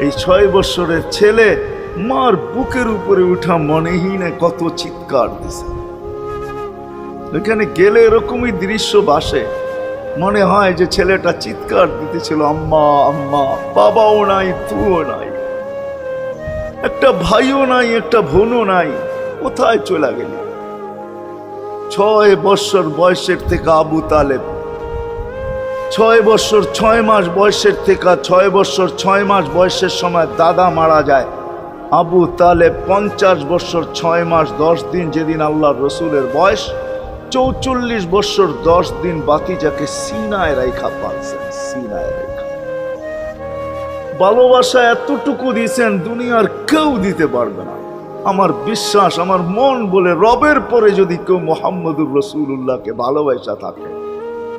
এই ছয় বৎসরের ছেলে মার বুকের উপরে উঠা মনেই না কত চিৎকার দিছে। এখানে গেলে এরকমই দৃশ্য বাসে মনে হয় যে ছেলেটা চিৎকার দিতেছিল, আম্মা আম্মা, বাবাও নাই তুও নাই, একটা ভাইও নাই, একটা বোনও নাই, কোথায় চলে গেলি? ছয় বৎসর বয়সের থেকে আবু তালেব ছয় বৎসর ছয় মাস বয়সের থেকে ছয় বৎসর ছয় মাস বয়সের সময় দাদা মারা যায়। আবু তালেব পঞ্চাশ বৎসর ছয় মাস, দশ দিন যেদিন আল্লাহ রসুলের বয়স, চৌচল্লিশ বৎসর দশ দিন বাকি যাকে সিনায় রেখা পাচ্ছেন সিনায় রেখা ভালোবাসা এতটুকু দিয়েছেন দুনিয়ার কেউ দিতে পারবে না। আমার বিশ্বাস, আমার মন বলে রবের পরে যদি কেউ মোহাম্মদুর রসুল্লাহকে ভালোবাসা থাকে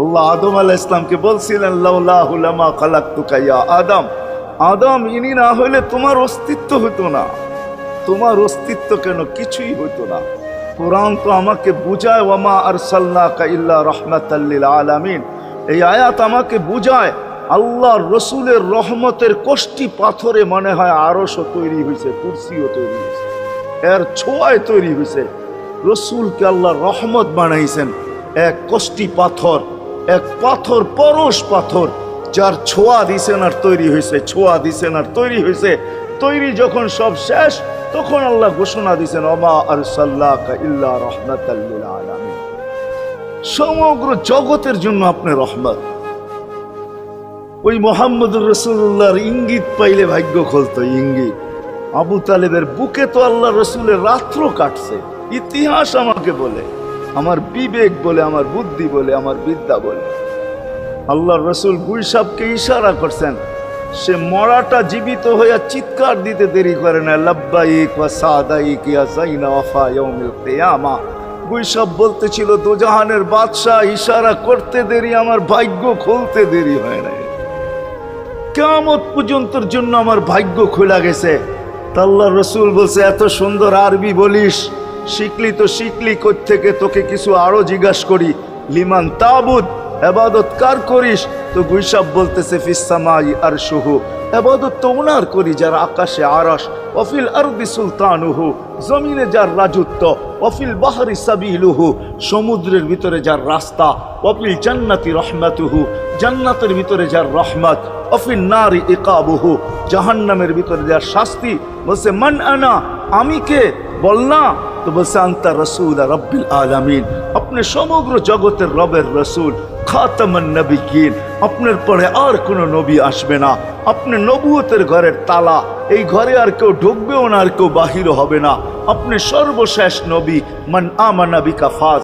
আল্লাহ আদম আলাহ ইসলামকে বলছিলেন লাউলাহুলামা খালাক্তুকা ইয়া আদম। আদম, ইনি না হইলে তোমার অস্তিত্ব হতো না। তোমার অস্তিত্ব কেন কিছুই হতো না। কোরআন তো আমাকে বুঝায়, ওয়ামা আর সাল্লাকা ইল্লা রহমাতাল্লিল আলামিন। এই আয়াত আমাকে বুঝায় আল্লাহ রসুলের রহমতের কষ্টি পাথরে মনে হয় আরশও তৈরি হয়েছে কুরসিও তৈরি হয়েছে এর ছোঁয়ায় তৈরি হয়েছে রসুলকে আল্লাহ রহমত বানাইছেন, এক কষ্টি পাথর এক পাথর, পরশ পাথর, যার ছোঁয়া দিছেন আর তৈরি হয়েছে ছোঁয়া দিছেন আর তৈরি হয়েছে তৈরি যখন সব শেষ, তখন আল্লাহ ঘোষণা দিছেন অমা আর সাল্লাহ আলামিন। সমগ্র জগতের জন্য আপনি রহমত। ওই মোহাম্মদুর রসুল্লাহর ইঙ্গিত পাইলে ভাগ্য খুলতো, ইঙ্গিত। আবু তালেবের বুকে তো আল্লাহ রসুলের রাত্র কাটছে, ইতিহাস আমাকে বলে। আমার বিবেক বলে, আমার বুদ্ধি বলে, আমার বিদ্যা বলে। আল্লাহ রসুল গুইসাবকে ইশারা করছেন, সে মরাটা জীবিত হইয়া চিৎকার দিতে দেরি করে না, লাব্বাইক ওয়া সাদাইক ইয়া জাইনা ওয়াফা ইয়াউমিল কিয়ামা। গুইসব বলতেছিল, দোজাহানের বাদশাহ ইশারা করতে দেরি, আমার ভাগ্য খুলতে দেরি হয় নাই। কেমত পর্যন্তর জন্য আমার ভাগ্য খোলা গেছে। তাল্লা রসুল বলছে, এত সুন্দর আরবি বলিস। শিখলি তো শিখলি থেকে তোকে কিছু আরও জিজ্ঞাস করি। লিমান তাবুদ, এবাদত কার করিস? তো গুইসাব বলতেছে ফিসামাই আর শুহু এবাদত তো ওনার করি, যার আকাশে আরস অফিল আরবি সুলতানুহু, জমিনে যার রাজত্ব। অফিল বাহারি সাবিলুহু, সমুদ্রের ভিতরে যার রাস্তা। অফিল জান্নাতি রহমাতুহু, জান্নাতের ভিতরে যার রহমত। অফিল নারী ইকাবুহু, জাহান্নামের ভিতরে যার শাস্তি। বলছে, মান আনা, আমি কে? বল না। তো বলছে আন্তা রসুল রব্বিল আলামিন আপনি সমগ্র জগতের রবের রসুল খাতামান নবীন আপনার পরে আর কোনো নবী আসবে না। আপনি নবুয়তের ঘরের তালা। এই ঘরে আর কেউ ঢুকবেও না, আর কেউ বাহির হবে না। আপনি সর্বশেষ নবী, মান আমি ফাজ।